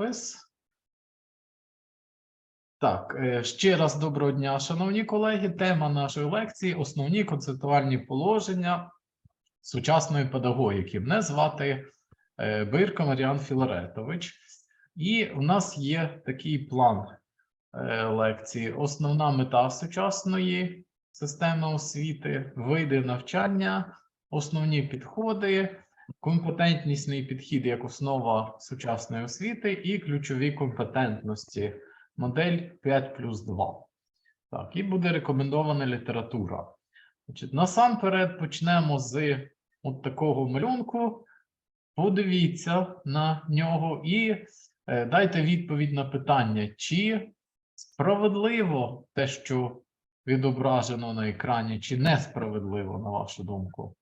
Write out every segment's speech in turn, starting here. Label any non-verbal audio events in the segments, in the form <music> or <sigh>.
запис. Так, е, ще раз доброго дня, шановні колеги. Тема нашої лекції основні концептуальні положення сучасної педагогіки. Мене звати е, Бирко Маріан Філаретович, і в нас є такий план е, лекції. Основна мета сучасної системи освіти, види навчання, основні підходи, компетентнісний підхід як основа сучасної освіти і ключові компетентності. Модель 5 плюс 2. Так, і буде рекомендована література. Значить, насамперед почнемо з от такого малюнку. Подивіться на нього і е, дайте відповідь на питання, чи справедливо те, що відображено на екрані, чи несправедливо, на вашу думку.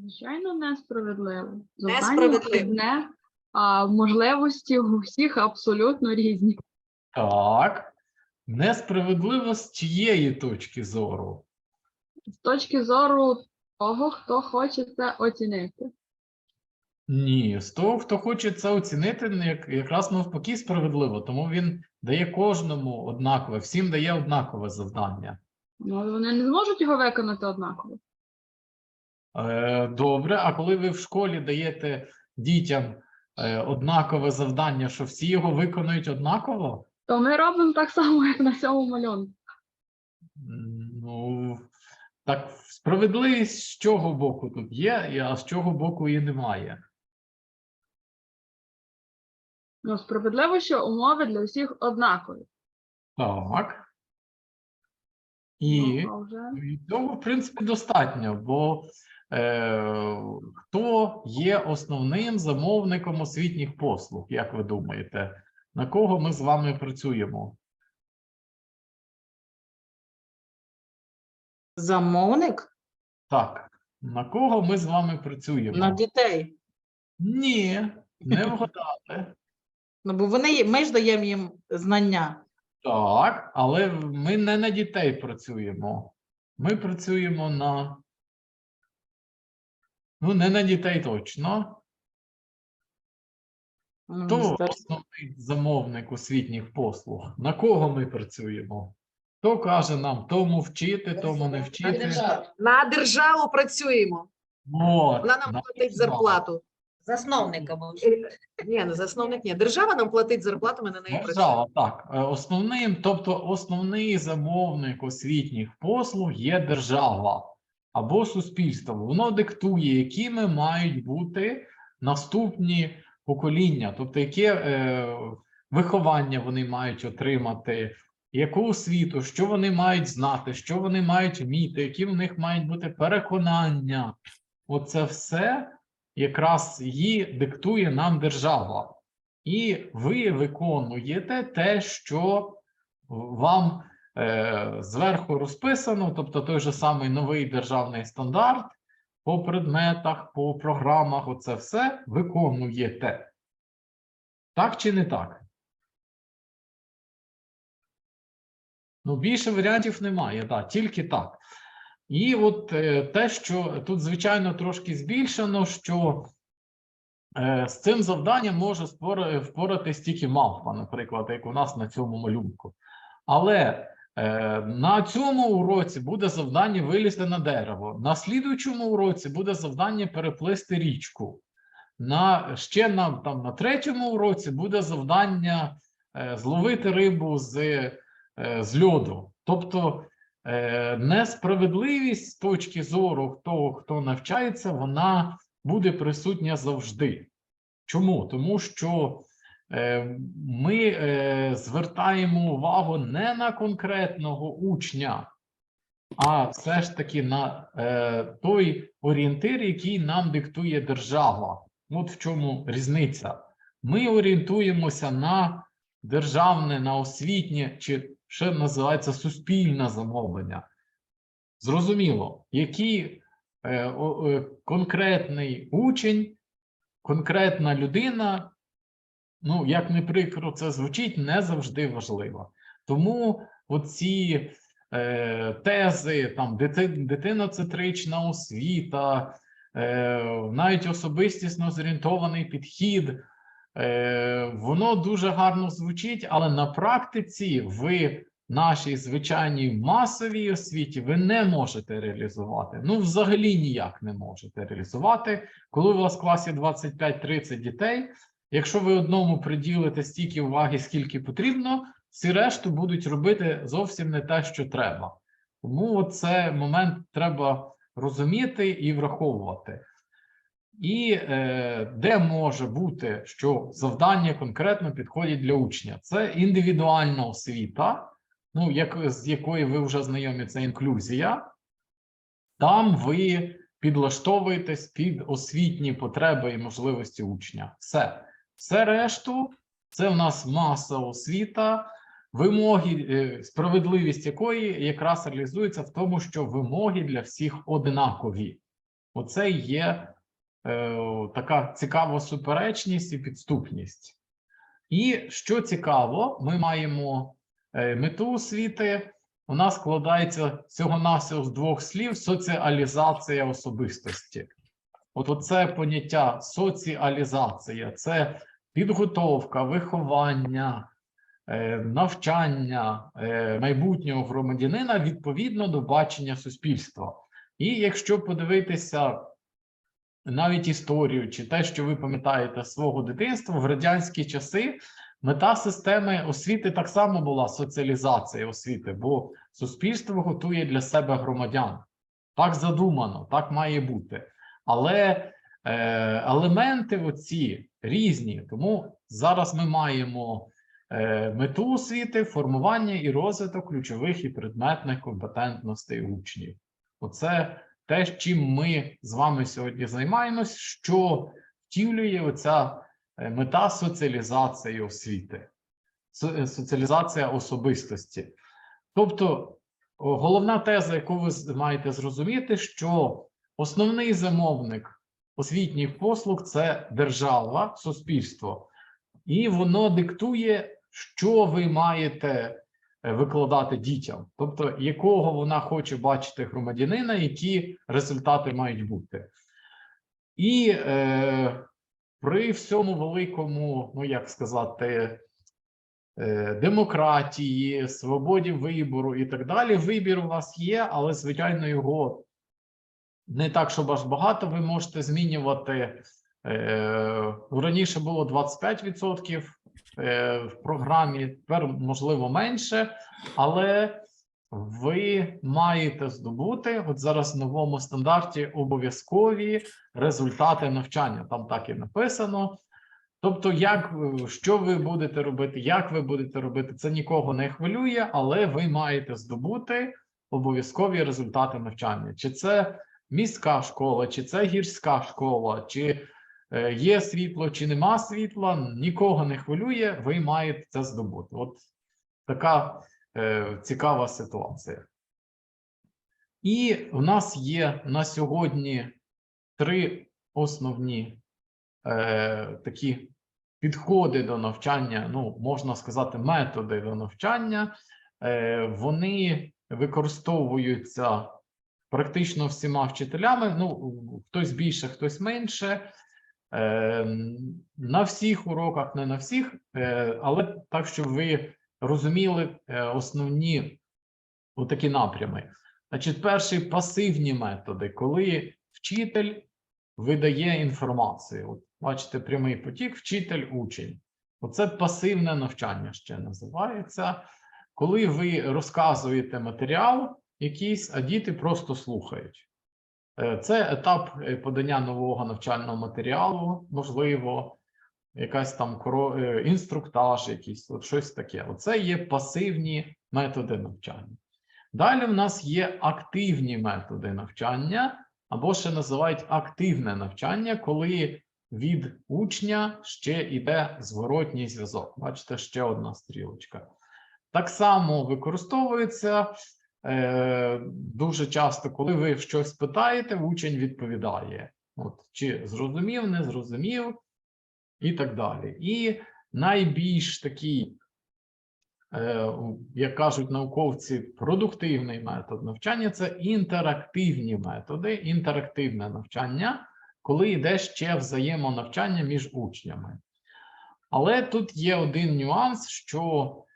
Звичайно, несправедливо. Несправедливо. одне, а можливості у всіх абсолютно різні. Так. Несправедливо з чиєї точки зору? З точки зору того, хто хоче це оцінити. Ні, з того, хто хоче це оцінити, як, якраз навпаки справедливо, тому він дає кожному однакове, всім дає однакове завдання. Ну, але вони не зможуть його виконати однаково. Е, добре, а коли ви в школі даєте дітям е, однакове завдання, що всі його виконують однаково? То ми робимо так само, як на цьому малюнку. Ну, так справедливість з чого боку тут є, а з чого боку її немає. Ну, справедливо, що умови для всіх однакові. Так. І. Ну, вже... І цього, в принципі, достатньо, бо хто є основним замовником освітніх послуг, як ви думаєте? На кого ми з вами працюємо? Замовник Так, на кого ми з вами працюємо? на дітей. Ні, не вгадали. <laughs> Ну, бо вони ми ж даємо їм знання. Так, але ми не на дітей працюємо. Ми працюємо на. Ну, не на дітей точно. Хто основний замовник освітніх послуг? На кого ми працюємо? Хто каже нам тому вчити, тому не вчити? На державу працюємо. От, Вона нам на платить державу. зарплату. Засновниками. Е, Ні, не засновник, ні. Держава нам платить зарплату, ми на неї працюємо. Держава, так. Е, Основним, тобто основний замовник освітніх послуг є держава або суспільство. Воно диктує, якими мають бути наступні покоління, тобто яке е, виховання вони мають отримати, яку освіту, що вони мають знати, що вони мають вміти, які в них мають бути переконання. Оце все якраз її диктує нам держава. І ви виконуєте те, що вам зверху розписано, тобто той же самий новий державний стандарт по предметах, по програмах, оце все виконуєте. Так чи не так? Ну, більше варіантів немає, так, тільки так. І от е, те, що тут, звичайно, трошки збільшено, що Е, З цим завданням може впоратись тільки мавпа, наприклад, як у нас на цьому малюнку. Але е, на цьому уроці буде завдання вилізти на дерево. На слідуючому уроці буде завдання переплисти річку. На ще на там на третьому уроці буде завдання е, зловити рибу з, е, з льоду. Тобто е, несправедливість з точки зору того, хто навчається, вона буде присутня завжди. Чому? Тому що е, ми е, звертаємо увагу не на конкретного учня, а все ж таки на е, той орієнтир, який нам диктує держава. От в чому різниця. Ми орієнтуємося на державне, на освітнє, чи ще називається суспільне замовлення. Зрозуміло, який е, е, конкретний учень, конкретна людина, ну, як не прикро це звучить, не завжди важлива. Тому оці е, тези, там дити, дитиноцентрична освіта, е, навіть особистісно зорієнтований підхід. Е, воно дуже гарно звучить, але на практиці ви нашій звичайній масовій освіті ви не можете реалізувати. Ну, взагалі ніяк не можете реалізувати. Коли у вас в класі 25-30 дітей, якщо ви одному приділите стільки уваги, скільки потрібно, всі решту будуть робити зовсім не те, що треба. Тому це момент треба розуміти і враховувати. І е, де може бути, що завдання конкретно підходять для учня? Це індивідуальна освіта, ну, як, з якої ви вже знайомі, це інклюзія. Там ви підлаштовуєтесь під освітні потреби і можливості учня. Все. Все решту це в нас маса освіта, вимоги, е, справедливість якої якраз реалізується в тому, що вимоги для всіх однакові. Оце є е, така цікава суперечність і підступність. І що цікаво, ми маємо е, мету освіти. Вона складається всього-навсього з двох слів: соціалізація особистості. От оце поняття соціалізація це підготовка, виховання, е, навчання е, майбутнього громадянина відповідно до бачення суспільства. І якщо подивитися навіть історію чи те, що ви пам'ятаєте свого дитинства, в радянські часи мета системи освіти так само була соціалізація освіти, бо суспільство готує для себе громадян. Так задумано, так має бути. Але елементи оці різні. Тому зараз ми маємо е, мету освіти, формування і розвиток ключових і предметних компетентностей учнів. Оце те, чим ми з вами сьогодні займаємось, що втілює оця е, мета соціалізації освіти, е, соціалізація особистості. Тобто, головна теза, яку ви маєте зрозуміти, що основний замовник освітніх послуг це держава, суспільство, і воно диктує, що ви маєте е, викладати дітям, тобто якого вона хоче бачити громадянина, які результати мають бути. І е, при всьому великому, ну як сказати, е, демократії, свободі вибору і так далі, вибір у вас є, але звичайно його не так, щоб аж багато. Ви можете змінювати. Е, раніше було 25% е, в програмі, тепер можливо менше, але ви маєте здобути от зараз в новому стандарті обов'язкові результати навчання. Там так і написано. Тобто, як е, що ви будете робити, як ви будете робити, це нікого не хвилює, але ви маєте здобути обов'язкові результати навчання. Чи це міська школа, чи це гірська школа, чи е, є світло, чи нема світла, нікого не хвилює, ви маєте це здобути. От така е, цікава ситуація. І в нас є на сьогодні три основні е, такі підходи до навчання, ну, можна сказати, методи до навчання. Е, вони використовуються практично всіма вчителями. Ну, хтось більше, хтось менше. Е, на всіх уроках, не на всіх, е, але так, щоб ви розуміли е, основні такі напрями. Значить, перший пасивні методи, коли вчитель видає інформацію. От, бачите, прямий потік, вчитель, учень. Оце пасивне навчання ще називається. Коли ви розказуєте матеріал якийсь, а діти просто слухають. Е, Це етап е, подання нового навчального матеріалу, можливо, якась там е, інструктаж, якийсь, от щось таке. Оце є пасивні методи навчання. Далі в нас є активні методи навчання, або ще називають активне навчання, коли від учня ще йде зворотній зв'язок. Бачите, ще одна стрілочка. Так само використовується дуже часто, коли ви щось питаєте, учень відповідає. От, чи зрозумів, не зрозумів, і так далі. І найбільш такий е, як кажуть науковці, продуктивний метод навчання це інтерактивні методи, інтерактивне навчання, коли йде ще взаємонавчання між учнями. Але тут є один нюанс, що е,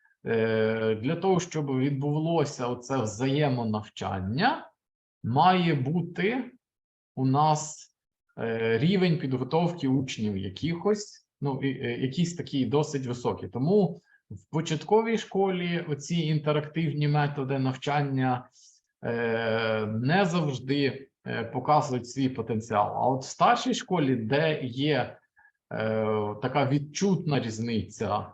для того, щоб відбулося оце взаємонавчання, має бути у нас е, рівень підготовки учнів якихось, ну, е, якийсь такий досить високий. Тому в початковій школі оці інтерактивні методи навчання е, не завжди е, показують свій потенціал. А от в старшій школі, де є е, така відчутна різниця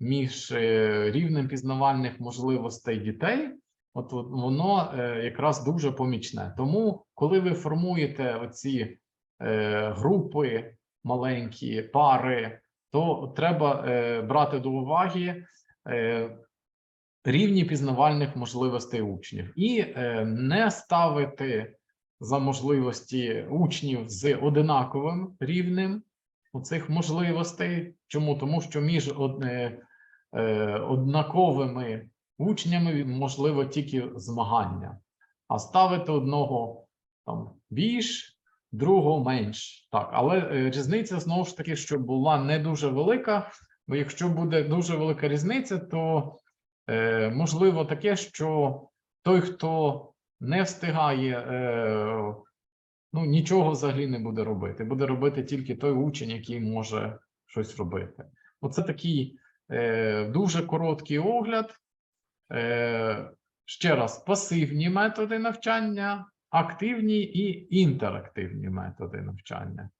між е, рівнем пізнавальних можливостей дітей, от воно е, якраз дуже помічне. Тому, коли ви формуєте оці е, групи маленькі, пари, то треба брати до уваги рівні пізнавальних можливостей учнів і не ставити за можливості учнів з одинаковим рівнем цих можливостей. Чому? Тому що між е, однаковими учнями можливо тільки змагання, а ставити одного там більш, другого менш. Так, але е, різниця знову ж таки, що була не дуже велика. Бо якщо буде дуже велика різниця, то е, можливо таке, що той, хто не встигає, е, ну нічого взагалі не буде робити. Буде робити тільки той учень, який може щось робити. Оце такий е, дуже короткий огляд. Е, ще раз, пасивні методи навчання, активні і інтерактивні методи навчання.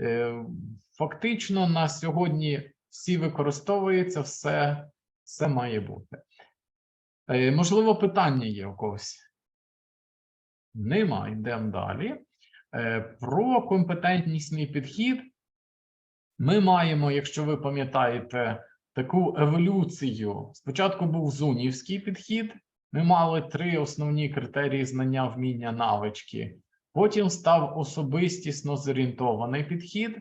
Е, Фактично на сьогодні всі використовуються, все, все має бути. Е, Можливо, питання є у когось? Нема, йдемо далі. Е, Про компетентнісний підхід ми маємо, якщо ви пам'ятаєте, таку еволюцію. Спочатку був зунівський підхід. Ми мали три основні критерії знання, вміння, навички. Потім став особистісно зорієнтований підхід,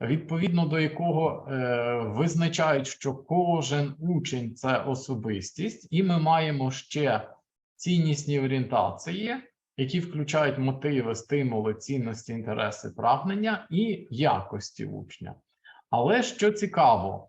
відповідно до якого е, визначають, що кожен учень це особистість, і ми маємо ще ціннісні орієнтації, які включають мотиви, стимули, цінності, інтереси, прагнення і якості учня. Але що цікаво,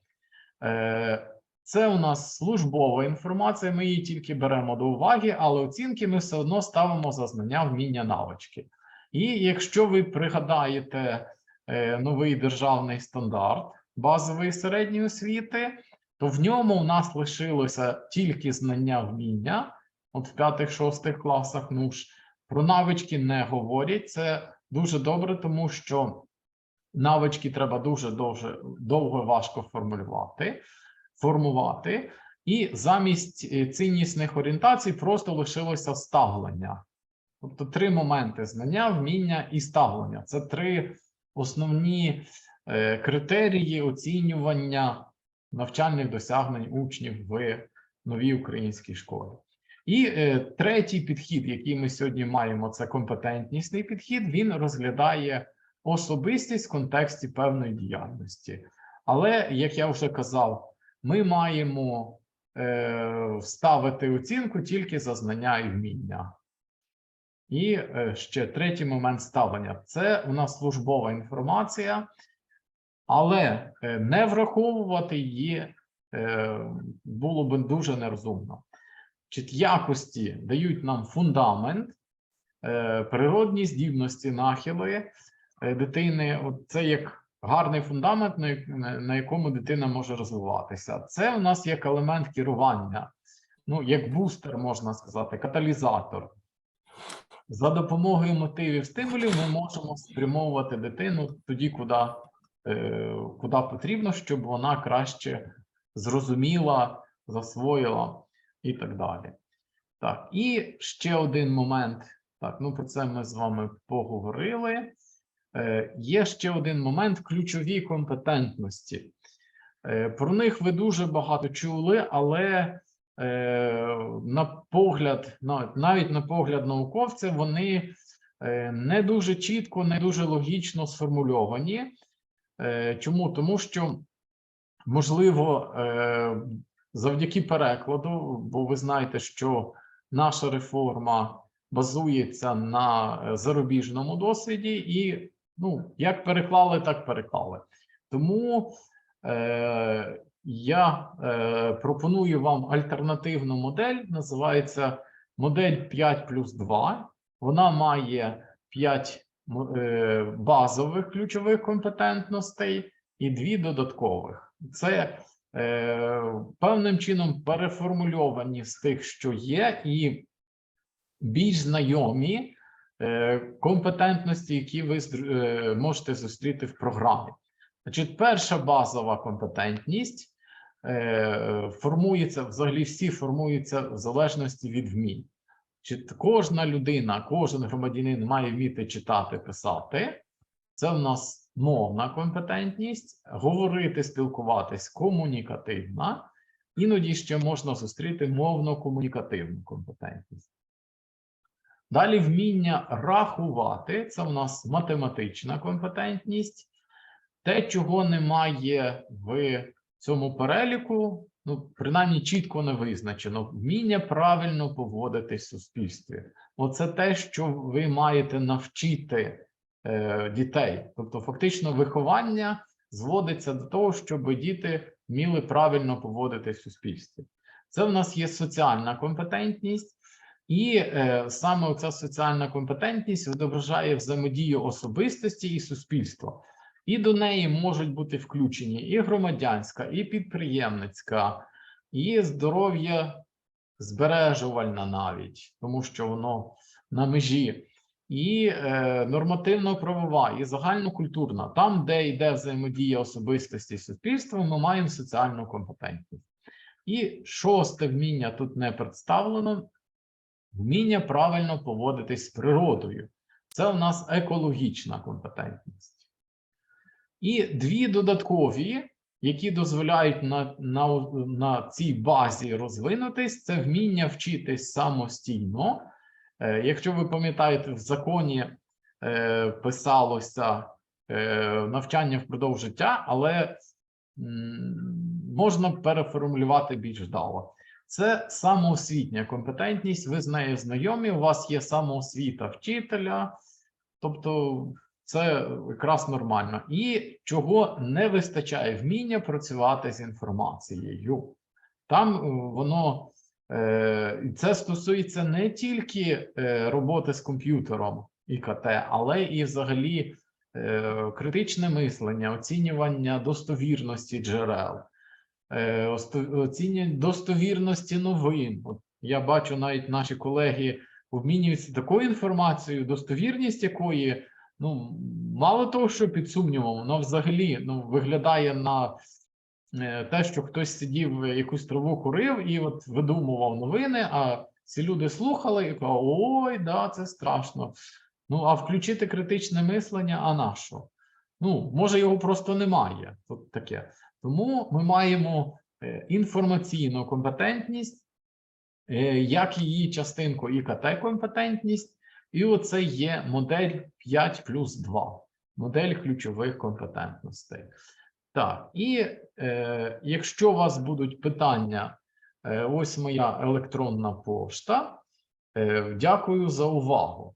е, це у нас службова інформація, ми її тільки беремо до уваги, але оцінки ми все одно ставимо за знання, вміння, навички. І якщо ви пригадаєте е, новий державний стандарт базової середньої освіти, то в ньому у нас лишилося тільки знання вміння, от в п'ятих-шостих класах, ну ж про навички не говорять. Це дуже добре, тому що навички треба дуже довго, довго важко формулювати, формувати, і замість е, ціннісних орієнтацій просто лишилося ставлення. Тобто три моменти: знання, вміння і ставлення. Це три основні е, критерії оцінювання навчальних досягнень учнів в новій українській школі. І е, третій підхід, який ми сьогодні маємо, це компетентнісний підхід. Він розглядає особистість в контексті певної діяльності. Але, як я вже казав, ми маємо е, ставити оцінку тільки за знання і вміння. І е, ще третій момент ставлення це у нас службова інформація, але е, не враховувати її е, було б дуже нерозумно. Якості дають нам фундамент, е, природні здібності, нахили е, дитини. От це як гарний фундамент, на якому дитина може розвиватися. Це у нас як елемент керування, ну як бустер, можна сказати, каталізатор. За допомогою мотивів стимулів ми можемо спрямовувати дитину тоді, куди, е, куди потрібно, щоб вона краще зрозуміла, засвоїла і так далі. Так, і ще один момент. Так, ну про це ми з вами поговорили. Е, є ще один момент ключові компетентності. Е, про них ви дуже багато чули, але е, на погляд, на, навіть на погляд науковця, вони е, не дуже чітко, не дуже логічно сформульовані. Е, чому? Тому що, можливо, е, завдяки перекладу, бо ви знаєте, що наша реформа базується на е, зарубіжному досвіді, і ну, як переклали, так переклали. Тому е, я е, пропоную вам альтернативну модель, називається модель 5 плюс 2. Вона має 5 е, базових ключових компетентностей і 2 додаткових. Це певним чином переформульовані з тих, що є, і більш знайомі е, компетентності, які ви е, можете зустріти в програмі. Значить, перша базова компетентність е, формується взагалі всі формуються в залежності від вмінь. Чи кожна людина, кожен громадянин має вміти читати, писати. Це в нас мовна компетентність, говорити, спілкуватись комунікативна. Іноді ще можна зустріти мовно-комунікативну компетентність. Далі вміння рахувати це в нас математична компетентність. Те, чого немає в цьому переліку, ну, принаймні чітко не визначено, вміння правильно поводитись в суспільстві. Оце те, що ви маєте навчити дітей. Тобто, фактично, виховання зводиться до того, щоб діти вміли правильно поводитись в суспільстві. Це в нас є соціальна компетентність, і е, саме ця соціальна компетентність відображає взаємодію особистості і суспільства. І до неї можуть бути включені і громадянська, і підприємницька, і здоров'я збережувальна навіть, тому що воно на межі, і е, нормативно-правова, і загальнокультурна. Там, де йде взаємодія особистості з суспільством, ми маємо соціальну компетентність. І шосте вміння тут не представлено: вміння правильно поводитись з природою. Це у нас екологічна компетентність. І дві додаткові, які дозволяють на, на, на цій базі розвинутись, це вміння вчитись самостійно. Е, якщо ви пам'ятаєте, в законі е, писалося е, навчання впродовж життя, але можна переформулювати більш вдало. Це самоосвітня компетентність. Ви з нею знайомі. У вас є самоосвіта вчителя, тобто це якраз нормально. І чого не вистачає вміння працювати з інформацією. Там воно це стосується не тільки е, роботи з комп'ютером ІКТ, але і взагалі е, критичне мислення, оцінювання достовірності джерел, е, оцінювання достовірності новин. От я бачу, навіть наші колеги обмінюються такою інформацією, достовірність якої ну, мало того, що під сумнівом, воно взагалі ну, виглядає на е, те, що хтось сидів, е, якусь траву курив і от видумував новини, а ці люди слухали і казали, ой, да, це страшно. Ну, а включити критичне мислення, а на що? Ну, може, його просто немає. Тут таке. Тому ми маємо е, інформаційну компетентність, е, як її частинку ІКТ-компетентність, і оце є модель 5 плюс 2, модель ключових компетентностей. Так, і е, якщо у вас будуть питання, е, ось моя електронна пошта. Е, дякую за увагу.